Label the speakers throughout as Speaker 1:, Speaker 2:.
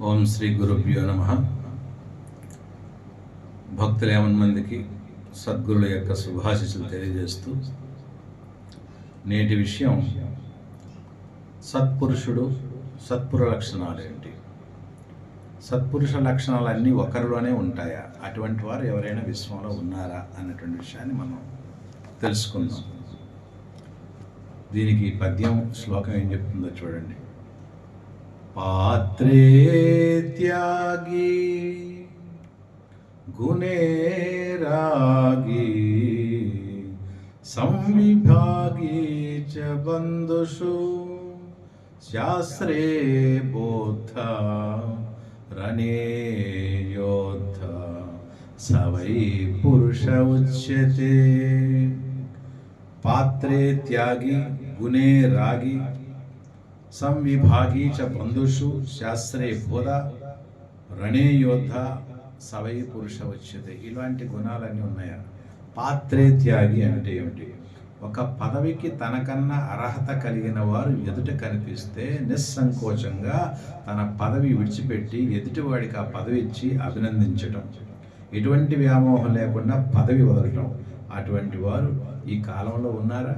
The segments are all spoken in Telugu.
Speaker 1: ఓం శ్రీ గురుభ్యో నమ. భక్తులు ఏమన్ మందికి సద్గురుల యొక్క శుభాశిస్సులు తెలియజేస్తూ నేటి విషయం సత్పురుషుడు సత్పుర లక్షణాలు ఏంటి? సత్పురుష లక్షణాలన్నీ ఒకరిలోనే ఉంటాయా? అటువంటి వారు ఎవరైనా విశ్వంలో ఉన్నారా అన్నటువంటి విషయాన్ని మనం తెలుసుకుందాం. దీనికి పద్యం శ్లోకం ఏం చెప్తుందో చూడండి. పాత్రే త్యాగి గుణే రాగి సంవిభాగి చ బంధుషు శాస్త్రే బోధ రణే యోద్ధ సవై పురుష ఉచ్యతే పాత్రే త్యాగి గుణే రాగి సంవిభాగీ చ బంధుషు శాస్త్రే బోధ రణే యోద్ధ సవై పురుష వచ్చేది. ఇలాంటి గుణాలన్నీ ఉన్నాయా? పాత్రే త్యాగి అంటే ఏమిటి? ఒక పదవికి తనకన్నా అర్హత కలిగిన వారు ఎదుట కనిపిస్తే నిస్సంకోచంగా తన పదవి విడిచిపెట్టి ఎదుటివాడికి ఆ పదవి ఇచ్చి అభినందించటం. ఎటువంటి వ్యామోహం లేకుండా పదవి వదలటం. అటువంటి వారు ఈ కాలంలో ఉన్నారా?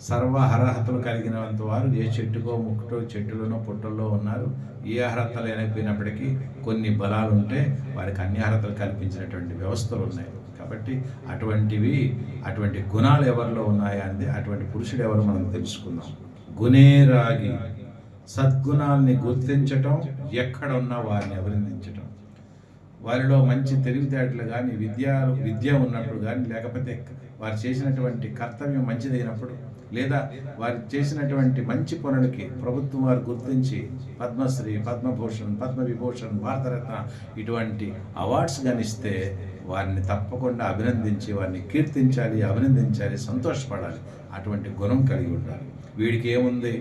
Speaker 1: సర్వ అర్హతలు కలిగినంత వారు ఏ చెట్టుకో ముక్కుటో చెట్టులోనో పుట్టల్లో ఉన్నారు. ఏ అర్హతలు లేకపోయినప్పటికీ కొన్ని బలాలు ఉంటే వారికి అన్ని అర్హతలు కల్పించినటువంటి వ్యవస్థలు ఉన్నాయి. కాబట్టి అటువంటివి అటువంటి గుణాలు ఎవరిలో ఉన్నాయా అనేది అటువంటి పురుషుడు ఎవరు మనం తెలుసుకుందాం. గుణేరాగి సద్గుణాల్ని గుర్తించటం ఎక్కడ ఉన్నా వారిని అభినందించటం. వారిలో మంచి తెలివితేటలు కానీ విద్య విద్య ఉన్నప్పుడు కానీ లేకపోతే వారు చేసినటువంటి కర్తవ్యం మంచిదైనప్పుడు లేదా వారు చేసినటువంటి మంచి పనులకి ప్రభుత్వం వారు గుర్తించి పద్మశ్రీ పద్మభూషణ్ పద్మవిభూషణ్ భారతరత్న ఇటువంటి అవార్డ్స్ గనిస్తే వారిని తప్పకుండా అభినందించి వారిని కీర్తించాలి అభినందించాలి సంతోషపడాలి. అటువంటి గుణం కలిగి ఉండాలి. వీడికి ఏముంది?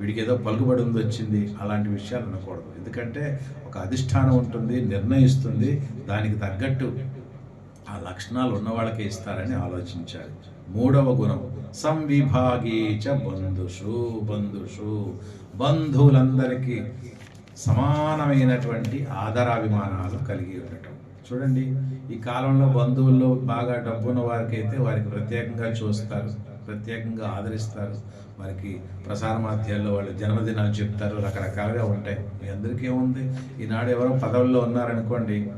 Speaker 1: వీడికి ఏదో పలుకుబడి ఉంది వచ్చింది అలాంటి విషయాలు అనకూడదు. ఎందుకంటే ఒక అధిష్టానం ఉంటుంది నిర్ణయిస్తుంది దానికి తగ్గట్టు ఆ లక్షణాలు ఉన్న వాళ్ళకే ఇస్తారని ఆలోచించాలి. మూడవ గుణం సంవిభాగీచ బంధుషు బంధుషు. బంధువులందరికీ సమానమైనటువంటి ఆదరాభిమానాలు కలిగి ఉండటం. చూడండి ఈ కాలంలో బంధువుల్లో బాగా డబ్బున్న వారికైతే వారికి ప్రత్యేకంగా చూస్తారు. ప్రత్యేకంగా ఆదరిస్తారు. మనకి ప్రసార మాధ్యాల్లో వాళ్ళు జన్మదినాలు చెప్తారు. రకరకాలుగా ఉంటాయి. మీ అందరికీ ఏముంది? ఈనాడు ఎవరో పదవుల్లో ఉన్నారనుకోండి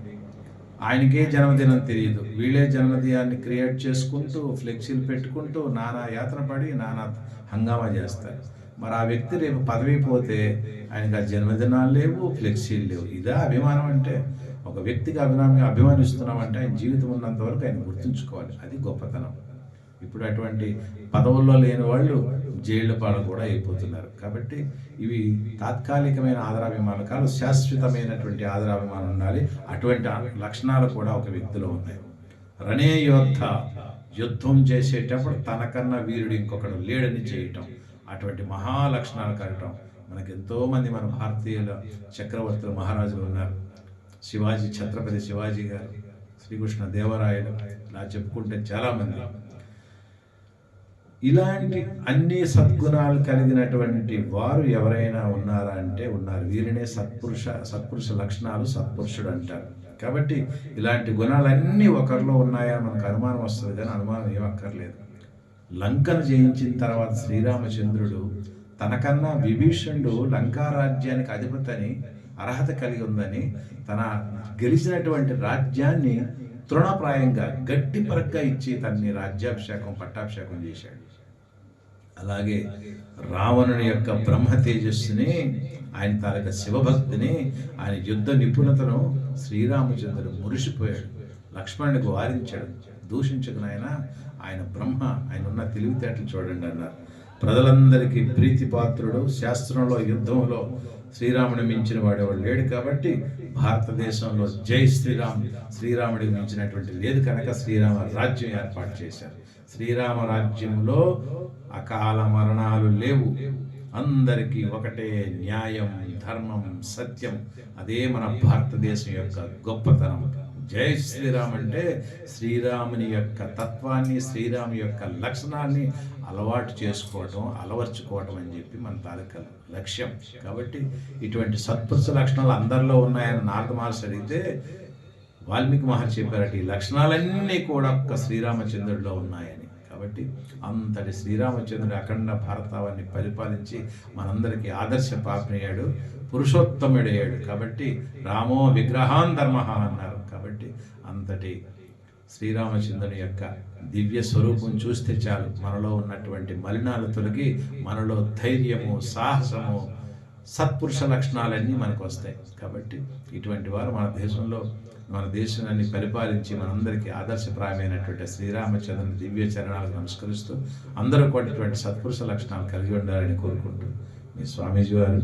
Speaker 1: ఆయనకే జన్మదినం తెలియదు వీళ్ళే జన్మదినాన్ని క్రియేట్ చేసుకుంటూ ఫ్లెక్సీలు పెట్టుకుంటూ నానా యాత్ర పడి నానా హంగామా చేస్తారు. మరి ఆ వ్యక్తి రేపు పదవి పోతే ఆయనకు ఆ జన్మదినాలు లేవు ఫ్లెక్సీలు లేవు. ఇదా అభిమానం అంటే ఒక వ్యక్తికి అభిమానం అభిమానిస్తున్నామంటే ఆయన జీవితం ఉన్నంత వరకు ఆయన గుర్తుంచుకోవాలి. అది గొప్పతనం. ఇప్పుడు అటువంటి పదవుల్లో లేని వాళ్ళు జైళ్ళ పాలు కూడా అయిపోతున్నారు. కాబట్టి ఇవి తాత్కాలికమైన ఆధారాభిమానం కాదు శాశ్వతమైనటువంటి ఆదరాభిమానం ఉండాలి. అటువంటి లక్షణాలు కూడా ఒక వ్యక్తిలో ఉన్నాయి. రణే యోద్ధ యుద్ధం చేసేటప్పుడు తనకన్నా వీరుడు ఇంకొకడు లేడని చేయటం అటువంటి మహాలక్షణాలు కలగటం. మనకి ఎంతోమంది మన భారతీయుల చక్రవర్తులు మహారాజులు ఉన్నారు. శివాజీ ఛత్రపతి శివాజీ గారు శ్రీకృష్ణ దేవరాయలు ఇలా చెప్పుకుంటే చాలామంది ఇలాంటి అన్ని సద్గుణాలు కలిగినటువంటి వారు ఎవరైనా ఉన్నారా అంటే ఉన్నారు. వీరినే సత్పురుష సత్పురుష లక్షణాలు సత్పురుషుడు అంటారు. కాబట్టి ఇలాంటి గుణాలన్నీ ఒకరిలో ఉన్నాయా మనకు అనుమానం వస్తుంది కానీ అనుమానం ఏమక్కర్లేదు లంకను జయించిన తర్వాత శ్రీరామచంద్రుడు తనకన్నా విభీషణుడు లంకారాజ్యానికి రాజ్యానికి అర్హత కలిగి ఉందని తన గెలిచినటువంటి రాజ్యాన్ని తృణప్రాయంగా గట్టి పరగ్గా ఇచ్చి తన్ని రాజ్యాభిషేకం పట్టాభిషేకం చేశాడు. అలాగే రావణుని యొక్క బ్రహ్మ తేజస్సుని ఆయన తాలూక శివభక్తిని ఆయన యుద్ధ నిపుణతను శ్రీరామచంద్రుడు మురిసిపోయాడు. లక్ష్మణుడికి వారించాడు. దూషించకు ఆయన ఆయన బ్రహ్మ ఆయన ఉన్న తెలివితేటలు చూడండి అన్నారు. ప్రజలందరికీ ప్రీతిపాత్రుడు. శాస్త్రంలో యుద్ధంలో శ్రీరాముడు మించిన వాడేవాడు లేడు కాబట్టి భారతదేశంలో జై శ్రీరామ్. శ్రీరాముడికి మించినటువంటి లేదు కనుక శ్రీరామ రాజ్యం ఏర్పాటు చేశారు. శ్రీరామ రాజ్యంలో అకాల మరణాలు లేవు. అందరికీ ఒకటే న్యాయం ధర్మం సత్యం. అదే మన భారతదేశం యొక్క గొప్పతనం. జై శ్రీరామ్ అంటే శ్రీరాముని యొక్క తత్వాన్ని శ్రీరాము యొక్క లక్షణాన్ని అలవాటు చేసుకోవటం అలవర్చుకోవటం అని చెప్పి మన తాలూకా లక్ష్యం. కాబట్టి ఇటువంటి సత్పురుష లక్షణాలు అందరిలో ఉన్నాయని నారద మహర్షి అడిగితే వాల్మీకి మహర్షి చెప్పారట ఈ లక్షణాలన్నీ కూడా ఒక్క శ్రీరామచంద్రుడిలో ఉన్నాయని. కాబట్టి అంతటి శ్రీరామచంద్రుడు అఖండ భారతావాన్ని పరిపాలించి మనందరికీ ఆదర్శ పాపనయ్యాడు పురుషోత్తముడయ్యాడు. కాబట్టి రామో విగ్రహాన్ ధర్మ అన్నారు. కాబట్టి అంతటి శ్రీరామచంద్రుని యొక్క దివ్య స్వరూపం చూస్తే చాలు. మనలో ఉన్నటువంటి మలినాలు తొలగి మనలో ధైర్యము సాహసము సత్పురుష లక్షణాలన్నీ మనకు వస్తాయి. కాబట్టి ఇటువంటి వారు మన దేశంలో మన దేశాన్ని పరిపాలించి మనందరికీ ఆదర్శప్రాయమైనటువంటి శ్రీరామచంద్రుని దివ్య చరణాలకు నమస్కరిస్తూ అందరూ కూడా సత్పురుష లక్షణాలు కలిగి ఉండాలని కోరుకుంటూ మీ స్వామీజీ వారు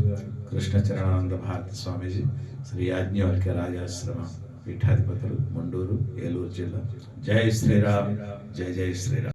Speaker 1: కృష్ణ చరణానంద భారతి స్వామీజీ శ్రీ యాజ్ఞవల్క్య రాజాశ్రమ. పీఠాధిపతులు మండూరు ఏలూరు జిల్లా. జై శ్రీరామ్ జై జై శ్రీరామ్.